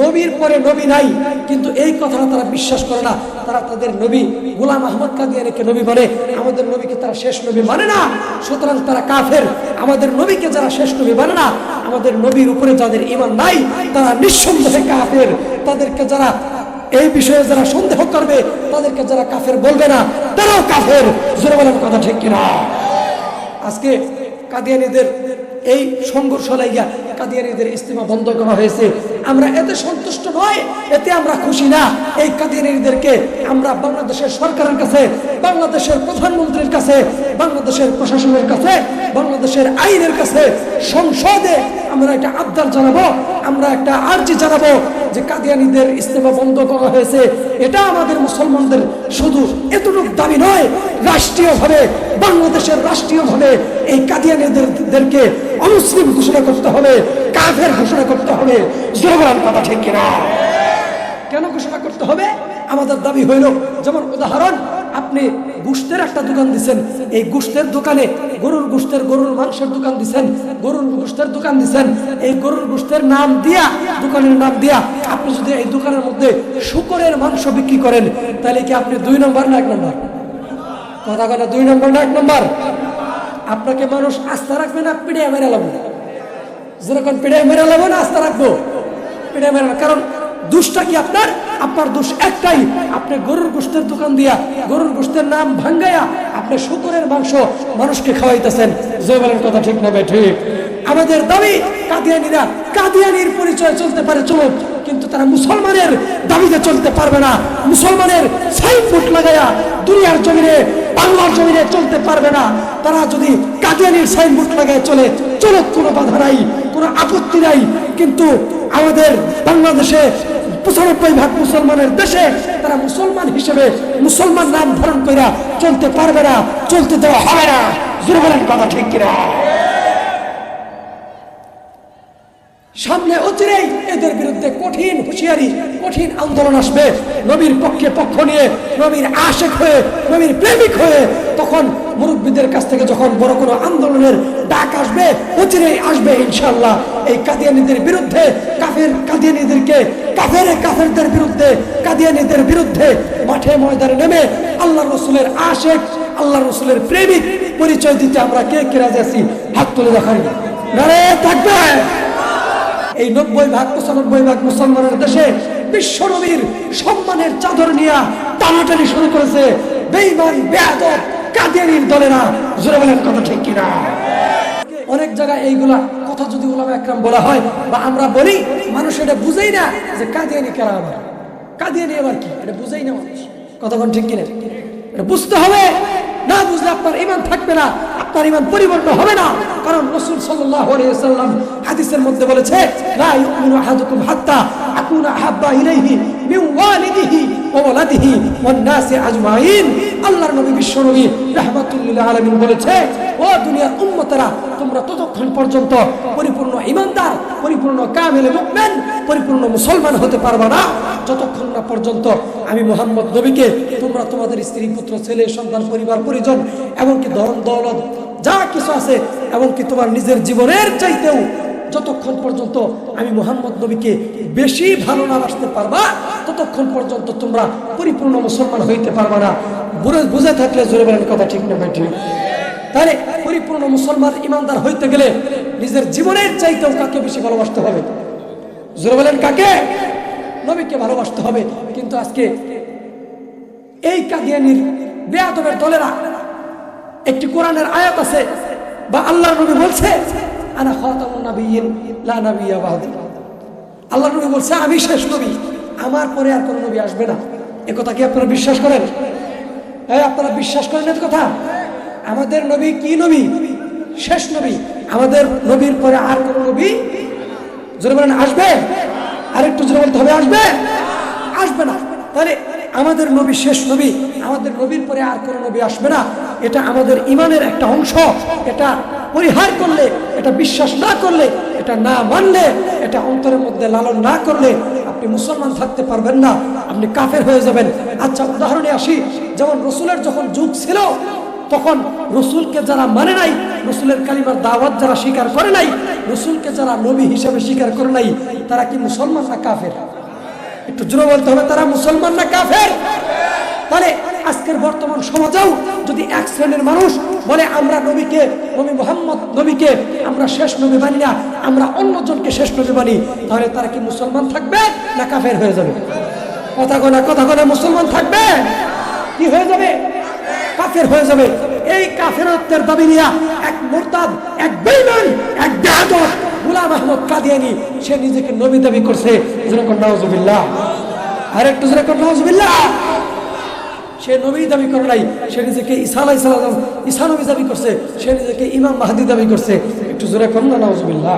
নবীর পরে নবী নাই, কিন্তু এই কথাটা তারা বিশ্বাস করে না। তারা তাদের নবী গোলাম আহমদ কাদিয়ানিকে নবী বলে, আমাদের নবীকে তারা শেষ নবী মানে না। সুতরাং তারা কাফের, আমাদের নবীকে যারা শেষ নবী মানে না, আমাদের নবীর উপরে যাদের ইমান নাই, তারা নিঃসন্দেহে কাফের। তাদেরকে যারা এই বিষয়ে যারা সন্দেহ করবে, তাদেরকে যারা কাফের বলবে না, তারাও কাফের। জোরে বলেন কথা ঠিক কিনা? আজকে কাদিয়ানিদের এই সংঘর্ষ লাগিয়া কাদিয়ানিদের ইস্তেমা বন্ধ করা হয়েছে। আমরা এতে সন্তুষ্ট নয়, এতে আমরা খুশি না। এই কাদিয়ানিদেরকে আমরা বাংলাদেশের সরকারের কাছে, বাংলাদেশের প্রধানমন্ত্রীর কাছে, বাংলাদেশের প্রশাসনের কাছে, বাংলাদেশের আইনের কাছে সংসদে আমরা একটা আবদার জানাব, আমরা একটা আর্জি জানাব। যে কাদিয়ানিদের ইস্তেমা বন্ধ করা হয়েছে, এটা আমাদের মুসলমানদের শুধু এতটুকু দাবি নয়, রাষ্ট্রীয়ভাবে, বাংলাদেশের রাষ্ট্রীয়ভাবে এই কাদিয়ানিদেরকে অমুসলিম ঘোষণা করতে হবে, কাফের ঘোষণা করতে হবে। জোরবান কথা ঠিক কেন ঘোষণা করতে হবে? আমাদের দাবি হইল, যেমন উদাহরণ আপনি গুস্তের একটা দোকান দিচ্ছেন এই গুস্তের দোকানে গরুর গুস্তের গরুর মাংসের দোকান দিচ্ছেন গরুর গুস্তের দোকান দিচ্ছেন এই গরুর গুস্তের নাম দিয়া, দোকানের নাম দিয়া আপনি যদি এই দোকানের মধ্যে শুকরের মাংস বিক্রি করেন, তাহলে কি আপনি দুই নম্বর না এক নম্বর? কথা কথা দুই নম্বর না এক নম্বর? আপনাকে মানুষ আস্থা রাখবে না পিড়ে মেরে লাভ যেরকম পিড়ে মেরে লাভ না, আস্থা রাখব। পিড়ে মেরে কারণ দুষ্টা কি আপনার? আপনার দোষ একটাই। আপনি গরুর গোষ্ঠের দোকান দিয়া, গরুর গোষ্ঠের নাম ভাঙ্গাইয়া আপনি শুকুরের মাংস মানুষকে খাওয়াইতেছেন। যে বলেন কথা ঠিক না ঠিক। আমাদের দাবি, কাদিয়ানিরা কাদিয়ানির পরিচয় চলতে পারে, চলুক। কিন্তু তারা মুসলমানের দাবিতে চলতে পারবে না। মুসলমানের সাইনবোর্ড লাগাইয়া দুনিয়ার জমিনে, বাংলার জমিনে চলতে পারবে না। তারা যদি কাদিয়ানির সাইনবোর্ড লাগায় চলে, চলুক, কোনো বাধা নাই। কোনো আপত্তি নাই, কিন্তু আমাদের বাংলাদেশে পঁচানব্বই ভাগ মুসলমানের দেশে তারা মুসলমান হিসেবে মুসলমান নাম ধারণ করে চলতে পারবে না, চলতে দেওয়া হবে না। বলেন, কথা ঠিক কিনা? সামনে অচিরেই এদের বিরুদ্ধে কঠিন হুঁশিয়ারি, কঠিন আন্দোলন আসবে। নবীর পক্ষে পক্ষ নিয়ে, নবীর আশেক হয়ে, নবীর প্রেমিক হয়ে তখন মুরব্বীদের কাছ থেকে যখন বড় কোনো আন্দোলনের ডাক আসবে, অচিরেই আসবে ইনশাল্লাহ এই কাদিয়ানিদের বিরুদ্ধে, কাফের কাদিয়ানিদেরকে, কাফের কাফেরদের বিরুদ্ধে, কাদিয়ানিদের বিরুদ্ধে মাঠে ময়দানে নেমে আল্লাহ রসুলের আশেক, আল্লাহ রসুলের প্রেমিক পরিচয় দিতে আমরা কে কে রাজি আছি? হাত তুলে দেখাই নারে থাকবে এই নব্বই ভাগ, পঁচানব্বই ভাগ মুসলমানের দেশে বিশ্ব নবীর সম্মানের চাদর নিয়ে টানাটানি শুরু করেছে। কাদিয়ানির দলেরা। জোরে বলেন কথা ঠিক কিনা? অনেক জায়গায় এইগুলা কথা যদি ওলামা একরাম বলা হয়, বা আমরা বলি, মানুষ এটা বুঝেই না যে কাদিয়ানি কারা আবার। কাদিয়ানি আবার কি? এটা বুঝেই না মানুষ। কতক্ষণ ঠিক কিনা? এটা বুঝতে হবে। না বুঝলে আপনার ইমান থাকবে না। আপনার ইমান পরিবর্তন হবে না। কারণ রসুল সাল্লাম হাদিসের মধ্যে বলেছে আকুনা হাব্বা ইলাইহি মিন ওয়ালিদিহি ওয়া ওয়ালাদিহি ওয়ান নাসি আজমাইন। আল্লাহর নবী বিশ্ব নবী রাহমাতুল লিল আলামিন বলেছে, ও দুনিয়ার উম্মতেরা, তোমরা ততক্ষণ পর্যন্ত পরিপূর্ণ ইমানদার পরিপূর্ণ কামেলে মুমিন, পরিপূর্ণ মুসলমান হতে পারবে না। যতক্ষণ না পর্যন্ত আমি মোহাম্মদ নবীকে, তোমরা তোমাদের স্ত্রী, পুত্র, ছেলে, সন্তান, পরিবার, পরিজন, এমনকি ধরন দৌলত, যা কিছু আছে, এমনকি তোমার নিজের জীবনের চাইতেও যতক্ষণ পর্যন্ত আমি মোহাম্মদ নবীকে বেশি ভালো না বাসতে পারবা, ততক্ষণ পর্যন্ত তোমরা পরিপূর্ণ মুসলমান হইতে পারবা না। বুঝে থাকলে জোরে বলেন কথা ঠিক না ঠিক? তাহলে পরিপূর্ণ মুসলমান ইমানদার হইতে গেলে নিজের জীবনের চাইতেও কাকে বেশি ভালোবাসতে হবে? জোরে বলেন কাকে? নবীকে ভালোবাসতে হবে। কিন্তু আজকে এই কাদিয়ানির বেয়াদবের দলেরা একটি কোরআনের আয়াত আছে, বা আল্লাহ নবী বলছে আনা খাতামুন নাবিয়্যিন, লা নাবিয়্যা বাদি। আল্লাহর নবী বলছে, আমি শেষ নবী, আমার পরে আর কোনো নবী আসবে না। এ কথা কি আপনারা বিশ্বাস করেন? হ্যাঁ আপনারা বিশ্বাস করেন এ কথা? আমাদের নবী কি নবী? শেষ নবী। আমাদের নবীর পরে আর কোনো নবী জোরে বলেন, আসবে? আর একটু জোরে বলতে হবে, আসবে? আসবে না। তাহলে আমাদের নবী শেষ নবী, আমাদের নবীর পরে আর কোনো নবী আসবে না। এটা আমাদের ইমানের একটা অংশ। এটা পরিহার করলে, এটা বিশ্বাস না করলে, এটা না মানলে, এটা অন্তরের মধ্যে লালন না করলে আপনি মুসলমান থাকতে পারবেন না, আপনি কাফের হয়ে যাবেন। আচ্ছা উদাহরণে আসি, যেমন রসুলের যখন যুগ ছিল, তখন রসুলকে যারা মানে নাই, রসুলের কালিমার দাওয়াত যারা স্বীকার করে নাই, রসুলকে যারা নবী হিসেবে স্বীকার করে নাই, তারা কি মুসলমান না কাফের? একটু জোরে বলতে হবে, তারা মুসলমান না কাফের? তাহলে আজকের বর্তমান সমাজেও যদি এক শ্রেণির মানুষ বলে, আমরা নবীকে, নবী মোহাম্মদ নবীকে আমরা শেষ নবী মানি না, আমরা অন্যজনকে শেষ নবী মানি, তাহলে তারা কি মুসলমান থাকবে না কাফের হয়ে যাবে? কথা গোনা কথা গোনা মুসলমান থাকবে? কি হয়ে যাবে? কাফের হয়ে যাবে। এই কাফেরত্বের দাবি নিয়ে এক মোরতাদ, এক বেইমান এক বেয়াদব গুলাম আহমদ কাদিয়ানি, সে নিজেকে নবী দাবি করছে। যেরকম নওয়াজুবিল্লাহ আর একটু যেরকম নওয়াজুবিল্লাহ সে নবী দাবি করে নাই, সে নিজেকে ঈসা আলাহ সালাম ইসা নবী দাবি করছে, সে নিজেকে ইমাম মাহাদি দাবি করছে। একটু জোরে করুন না